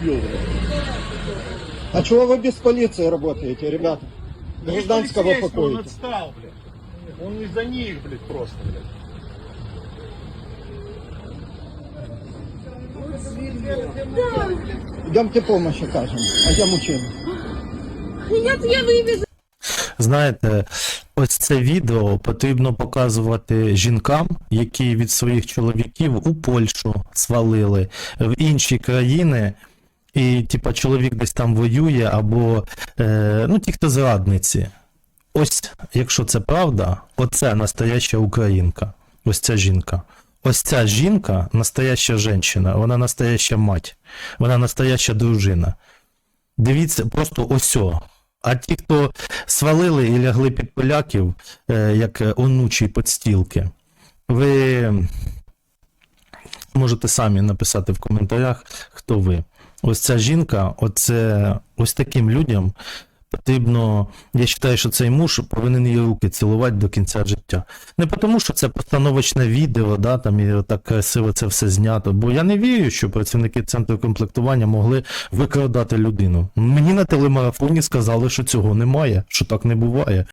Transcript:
пил. А чего вы без полиции работаете, ребята? Гражданского Полицейский, Он покоите. отстал, блядь. Он из-за них, блядь, просто, блядь. Идемте помощь окажем. А я мужчина. Я, я вивезу. Знаєте, ось це відео потрібно показувати жінкам, які від своїх чоловіків у Польщу свалили, в інші країни, і типа чоловік десь там воює, або е, ну, ті, хто зрадниці. Ось, якщо це правда, оце настояща українка. Ось ця жінка. Ось ця жінка настояща жінка, вона настояща мать, вона настояща дружина. Дивіться, просто осьо. А ті, хто свалили і лягли під поляків, е, як онучі подстілки, ви можете самі написати в коментарях, хто ви. Ось ця жінка, оце, ось таким людям потрібно. Я вважаю, що цей муж повинен її руки цілувати до кінця життя. Не тому, що це постановочне відео, да, там і так красиво це все знято. Бо я не вірю, що працівники центру комплектування могли викрадати людину. Мені на телемарафоні сказали, що цього немає, що так не буває.